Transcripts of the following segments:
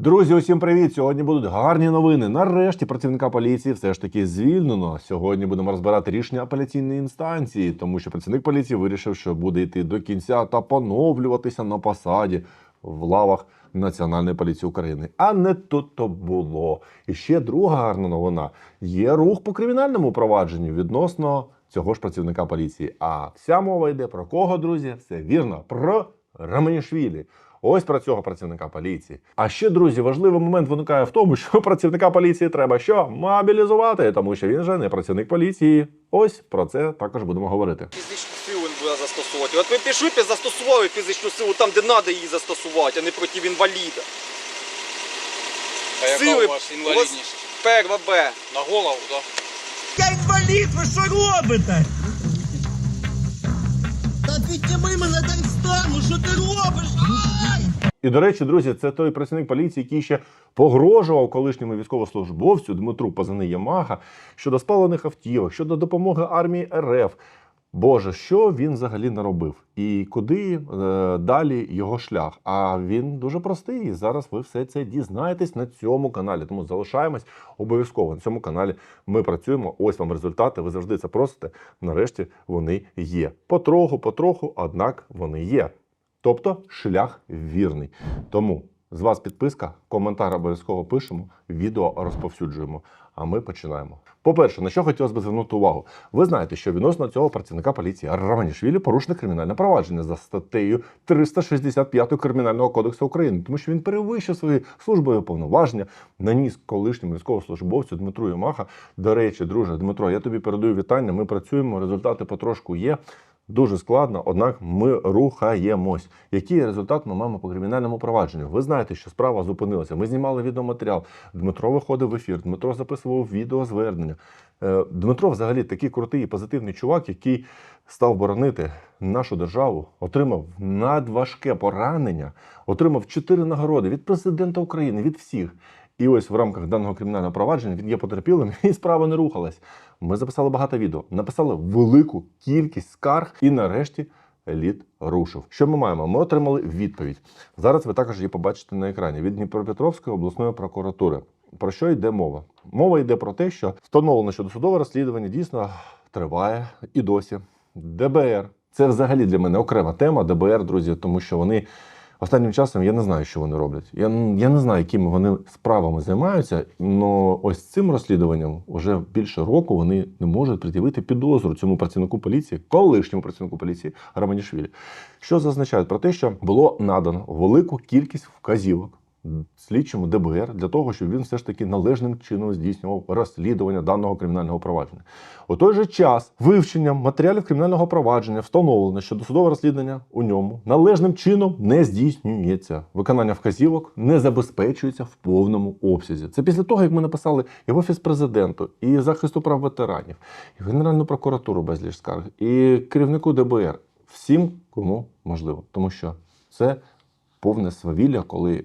Друзі, усім привіт! Сьогодні будуть гарні новини. Нарешті працівника поліції все ж таки звільнено. Сьогодні будемо розбирати рішення апеляційної інстанції, тому що працівник поліції вирішив, що буде йти до кінця та поновлюватися на посаді в лавах Національної поліції України. А не тут то було. І ще друга гарна новина: є рух по кримінальному провадженню відносно цього ж працівника поліції. А вся мова йде про кого, друзі? Все вірно, про Раманішвілі. Ось про цього працівника поліції. А ще, друзі, важливий момент виникає в тому, що працівника поліції треба що? Мобілізувати, тому що він же не працівник поліції. Ось про це також будемо говорити. Фізичну силу він буде застосовувати. От ви пішли, застосували фізичну силу там, де треба її застосувати, а не проти інваліда. А яка Сили у вас інвалідність? Перва Б. На голову, так? Я інвалід, ви що робите? Та підніми мене дай встану, що ти робиш? І до речі, друзі, це той працівник поліції, який ще погрожував колишньому військовослужбовцю Дмитру позивний Ямага щодо спалених автівок, щодо допомоги армії РФ. Боже, що він взагалі наробив? І куди е, далі його шлях? А він дуже простий. І зараз ви все це дізнаєтесь на цьому каналі. Тому залишаємось обов'язково на цьому каналі. Ми працюємо. Ось вам результати. Ви завжди це просите. Нарешті вони є. Потроху, потроху, однак вони є. Тобто шлях вірний. Тому з вас підписка, коментар обов'язково пишемо, відео розповсюджуємо. А ми починаємо. По-перше, на що хотілося б звернути увагу? Ви знаєте, що відносно цього працівника поліції Романішвілі порушено кримінальне провадження за статтею 365 Кримінального кодексу України, тому що він перевищив свої службові повноваження, наніс колишньому військовослужбовцю Дмитру Ямаха. До речі, друже Дмитро, я тобі передаю вітання. Ми працюємо, результати потрошку є. Дуже складно, однак ми рухаємось. Який результат ми маємо по кримінальному провадженню? Ви знаєте, що справа зупинилася. Ми знімали відеоматеріал. Дмитро виходив в ефір, Дмитро записував відеозвернення. Е, Дмитро, взагалі, такий крутий і позитивний чувак, який став боронити нашу державу, отримав надважке поранення, отримав чотири нагороди від президента України, від всіх. І ось в рамках даного кримінального провадження він є потерпілим, і справа не рухалась. Ми записали багато відео, написали велику кількість скарг, і нарешті лід рушив. Що ми маємо? Ми отримали відповідь. Зараз ви також її побачите на екрані від Дніпропетровської обласної прокуратури. Про що йде мова? Мова йде про те, що встановлено, що досудове розслідування дійсно триває і досі. ДБР це взагалі для мене окрема тема. ДБР, друзі, тому що вони Останнім часом я не знаю, що вони роблять. Я, я не знаю, якими вони справами займаються. але ось цим розслідуванням вже більше року вони не можуть пред'явити підозру цьому працівнику поліції, колишньому працівнику поліції Романішвілі. Що зазначають про те, що було надано велику кількість вказівок. Слідчому ДБР для того, щоб він все ж таки належним чином здійснював розслідування даного кримінального провадження. У той же час вивченням матеріалів кримінального провадження встановлено, що досудове розслідування у ньому належним чином не здійснюється. Виконання вказівок не забезпечується в повному обсязі. Це після того, як ми написали і в офіс президенту, і захисту прав ветеранів, і в Генеральну прокуратуру безліч скарг, і керівнику ДБР. Всім, кому можливо, тому що це повне свавілля, коли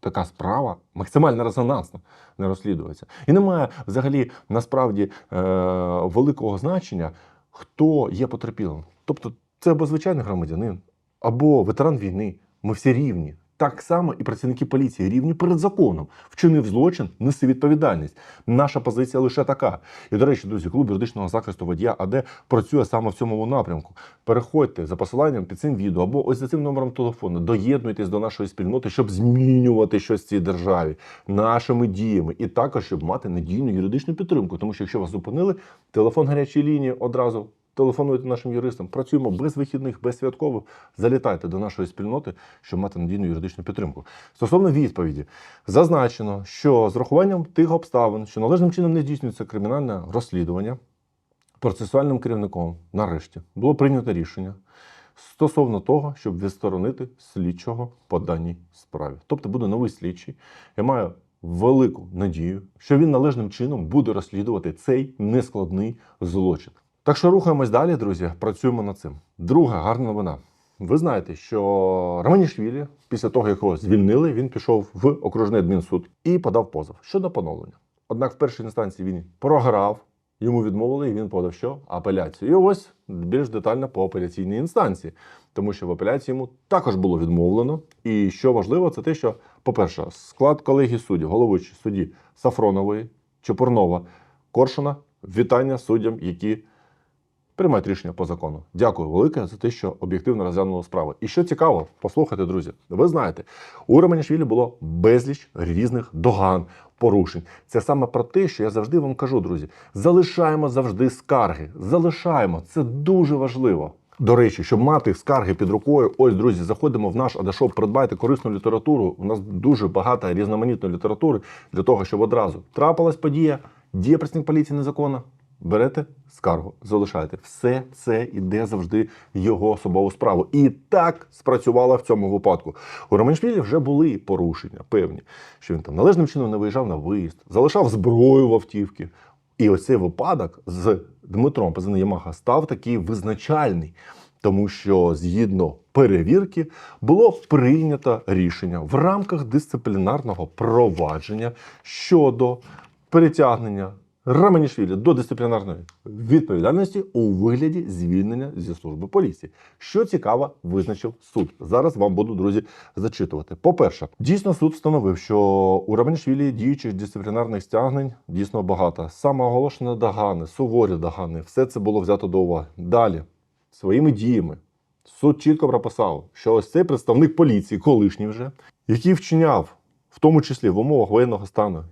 така справа максимально резонансна не розслідується. І немає взагалі насправді е- великого значення, хто є потерпілим. Тобто, це або звичайний громадянин, або ветеран війни. Ми всі рівні. Так само і працівники поліції рівні перед законом. Вчинив злочин, неси відповідальність. Наша позиція лише така. І до речі, друзі, клуб юридичного захисту водія АД працює саме в цьому напрямку. Переходьте за посиланням під цим відео або ось за цим номером телефону. Доєднуйтесь до нашої спільноти, щоб змінювати щось в цій державі нашими діями, і також щоб мати надійну юридичну підтримку. Тому що якщо вас зупинили, телефон гарячої лінії одразу. Телефонуйте нашим юристам, працюємо без вихідних, без святкових. Залітайте до нашої спільноти, щоб мати надійну юридичну підтримку. Стосовно відповіді, зазначено, що з рахуванням тих обставин, що належним чином не здійснюється кримінальне розслідування, процесуальним керівником нарешті було прийнято рішення стосовно того, щоб відсторонити слідчого по даній справі. Тобто буде новий слідчий. Я маю велику надію, що він належним чином буде розслідувати цей нескладний злочин. Так що рухаємось далі, друзі. Працюємо над цим. Друга гарна новина. Ви знаєте, що Романішвілі, після того, як його звільнили, він пішов в окружний адмінсуд і подав позов щодо поновлення. Однак в першій інстанції він програв Йому відмовили, і він подав що? Апеляцію. І ось більш детально по апеляційній інстанції, тому що в апеляції йому також було відмовлено. І що важливо, це те, що, по-перше, склад колегії суддів, головуючий судді Сафронової, Чепурнова, Коршуна, вітання суддям, які приймають рішення по закону. Дякую велике за те, що об'єктивно розглянули справу. І що цікаво, послухайте, друзі, ви знаєте, у Романішвілі було безліч різних доган, порушень. Це саме про те, що я завжди вам кажу, друзі. Залишаємо завжди скарги. Залишаємо. Це дуже важливо. До речі, щоб мати скарги під рукою, ось, друзі, заходимо в наш Адашоп, придбайте корисну літературу. У нас дуже багато різноманітної літератури для того, щоб одразу трапилась подія, діє працівник поліції незаконна. Берете скаргу, залишаєте. Все це іде завжди його особову справу. І так спрацювало в цьому випадку. У Романшвілі вже були порушення певні, що він там належним чином не виїжджав на виїзд, залишав зброю в автівки. І ось цей випадок з Дмитром Пазини Ямаха став такий визначальний, тому що згідно перевірки було прийнято рішення в рамках дисциплінарного провадження щодо перетягнення Романішвілі до дисциплінарної відповідальності у вигляді звільнення зі служби поліції. Що цікаво, визначив суд. Зараз вам буду, друзі, зачитувати. По-перше, дійсно суд встановив, що у Романішвілі діючих дисциплінарних стягнень дійсно багато. Саме оголошені догани, суворі догани, все це було взято до уваги. Далі, своїми діями, суд чітко прописав, що ось цей представник поліції, колишній вже, який вчиняв, в тому числі в умовах воєнного стану,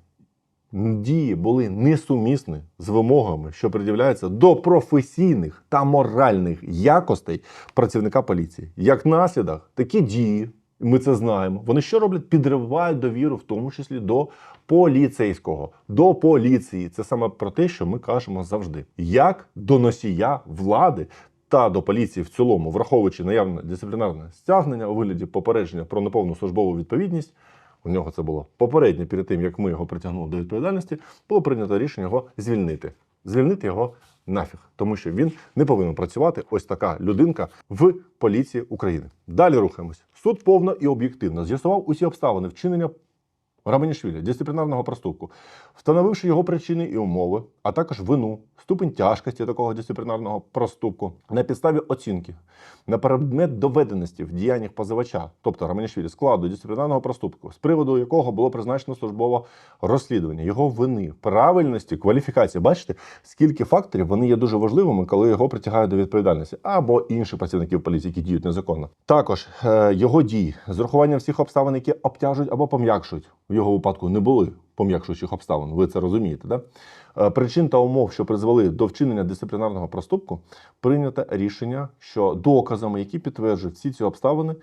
дії були несумісні з вимогами, що пред'являються до професійних та моральних якостей працівника поліції. Як наслідок, такі дії, ми це знаємо, вони що роблять? Підривають довіру, в тому числі до поліцейського, до поліції. Це саме про те, що ми кажемо завжди, як до носія влади. Та до поліції в цілому, враховуючи наявне дисциплінарне стягнення у вигляді попередження про неповну службову відповідність, у нього це було попередньо перед тим, як ми його притягнули до відповідальності, було прийнято рішення його звільнити. Звільнити його нафіг, тому що він не повинен працювати. Ось така людинка в поліції України. Далі рухаємось. Суд повно і об'єктивно з'ясував усі обставини вчинення Раманішвілі дисциплінарного проступку, встановивши його причини і умови, а також вину, ступень тяжкості такого дисциплінарного проступку на підставі оцінки на предмет доведеності в діяннях позивача, тобто Романішвілі, складу дисциплінарного проступку, з приводу якого було призначено службове розслідування, його вини, правильності, кваліфікації. Бачите, скільки факторів вони є дуже важливими, коли його притягають до відповідальності, або інших працівників поліції, які діють незаконно. Також е, його дії з урахуванням всіх обставин, які обтяжують або пом'якшують в його випадку, не були пом'якшуючих обставин. Ви це розумієте, да? Е, причин та умов, що призвели до вчинення дисциплінарного проступку, прийнято рішення, що доказами, які підтверджують всі ці обставини,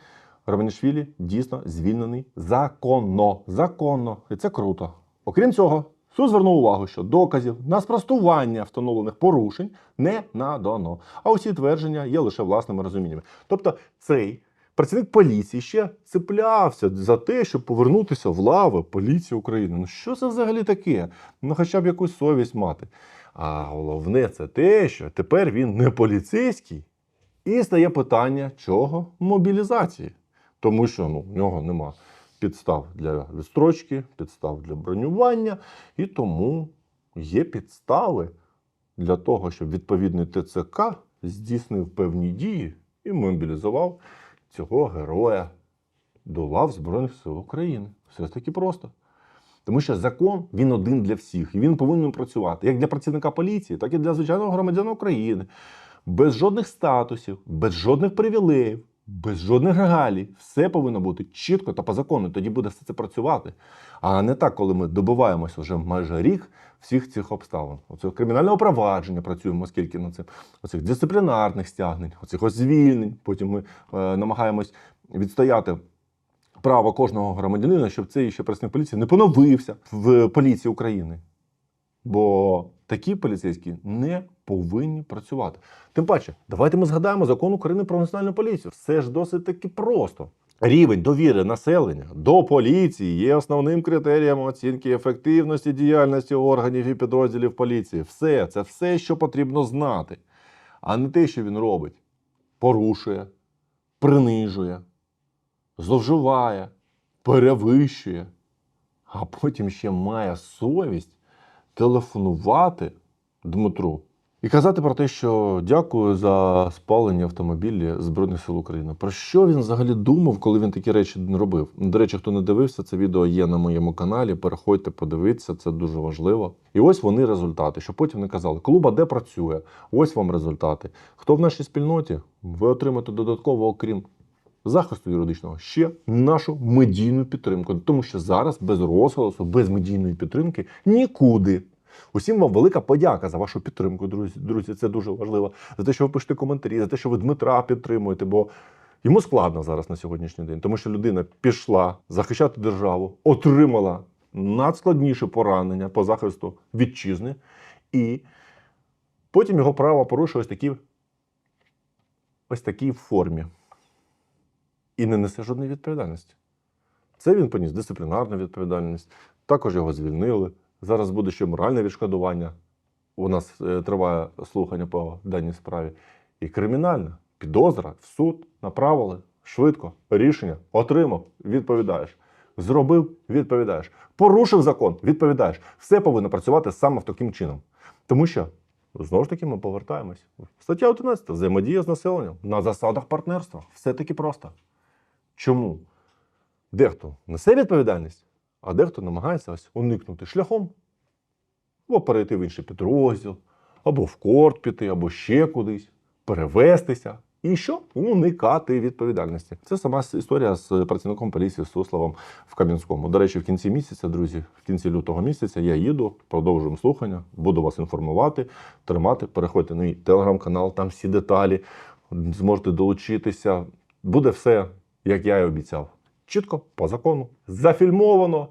Романішвілі дійсно звільнений законно. Законно. І це круто. Окрім цього, суд звернув увагу, що доказів на спростування встановлених порушень не надано. А усі твердження є лише власними розуміннями. Тобто, цей працівник поліції ще цеплявся за те, щоб повернутися в лави поліції України. Ну що це взагалі таке? Ну, хоча б якусь совість мати. А головне це те, що тепер він не поліцейський. І стає питання чого? Мобілізації. Тому що ну, в нього нема підстав для відстрочки, підстав для бронювання, і тому є підстави для того, щоб відповідний ТЦК здійснив певні дії і мобілізував цього героя до лав Збройних сил України. Все ж таки просто. Тому що закон він один для всіх, і він повинен працювати як для працівника поліції, так і для звичайного громадянина України. Без жодних статусів, без жодних привілеїв, без жодних регалій. Все повинно бути чітко та по закону. Тоді буде все це працювати. А не так, коли ми добиваємося вже майже рік всіх цих обставин. Оце кримінального провадження працюємо, скільки на цим, оцих дисциплінарних стягнень, оцих звільнень. Потім ми е, намагаємось відстояти право кожного громадянина, щоб цей ще працівник поліції не поновився в поліції України. Бо такі поліцейські не повинні працювати. Тим паче, давайте ми згадаємо закон України про національну поліцію. Все ж досить таки просто. Рівень довіри населення до поліції є основним критерієм оцінки ефективності діяльності органів і підрозділів поліції. Все це все, що потрібно знати, а не те, що він робить. Порушує, принижує, зловживає, перевищує, а потім ще має совість телефонувати Дмитру. І казати про те, що дякую за спалені автомобілі Збройних сил України. Про що він взагалі думав, коли він такі речі робив? До речі, хто не дивився, це відео є на моєму каналі. Переходьте, подивіться, це дуже важливо. І ось вони результати, що потім не казали. Клуба де працює? Ось вам результати. Хто в нашій спільноті? Ви отримаєте додатково, окрім захисту юридичного, ще нашу медійну підтримку. Тому що зараз без розголосу, без медійної підтримки нікуди. Усім вам велика подяка за вашу підтримку, друзі. Друзі, це дуже важливо. За те, що ви пишете коментарі, за те, що ви Дмитра підтримуєте, бо йому складно зараз на сьогоднішній день, тому що людина пішла захищати державу, отримала надскладніше поранення по захисту вітчизни, і потім його право порушує ось такі, ось такій формі. І не несе жодної відповідальності. Це він поніс дисциплінарну відповідальність, також його звільнили. Зараз буде ще моральне відшкодування. У нас е, триває слухання по даній справі. І кримінальна підозра в суд направили швидко. Рішення отримав, відповідаєш. Зробив, відповідаєш. Порушив закон, відповідаєш. Все повинно працювати саме в таким чином. Тому що знову ж таки ми повертаємось. Стаття 11. Взаємодія з населенням на засадах партнерства. Все таки просто. Чому? Дехто несе відповідальність, а дехто намагається ось уникнути шляхом або перейти в інший підрозділ, або в корт піти, або ще кудись, перевестися. І що? Уникати відповідальності. Це сама історія з працівником поліції Суславом в Кам'янському. До речі, в кінці місяця, друзі, в кінці лютого місяця я їду, продовжуємо слухання, буду вас інформувати, тримати. Переходьте на мій телеграм-канал, там всі деталі, зможете долучитися. Буде все, як я і обіцяв. Чітко, по закону, зафільмовано.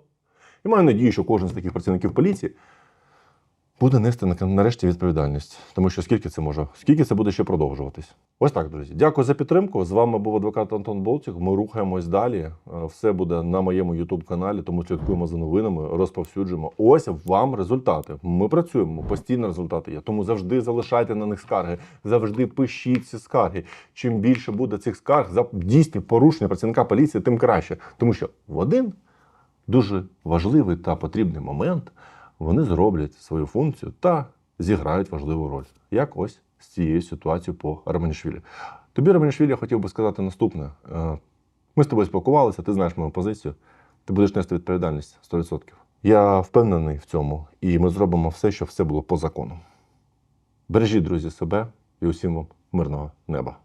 І маю надію, що кожен з таких працівників поліції буде нести нарешті відповідальність. Тому що скільки це може, скільки це буде ще продовжуватись. Ось так, друзі. Дякую за підтримку. З вами був адвокат Антон Болтік. Ми рухаємось далі. Е, Все буде на моєму youtube каналі, тому слідкуємо за новинами, розповсюджуємо. Ось вам результати. Ми працюємо, постійно результати є. Тому завжди залишайте на них скарги, завжди пишіть ці скарги. Чим більше буде цих скарг за дійсні порушення працівника поліції, тим краще. Тому що в один дуже важливий та потрібний момент вони зроблять свою функцію та зіграють важливу роль. Як ось з цією ситуацією по Романішвілі. Тобі, Романішвілі, я хотів би сказати наступне. Е, Ми з тобою спілкувалися, ти знаєш мою позицію. Ти будеш нести відповідальність 100%. Я впевнений в цьому, і ми зробимо все, щоб все було по закону. Бережіть, друзі, себе і усім вам мирного неба.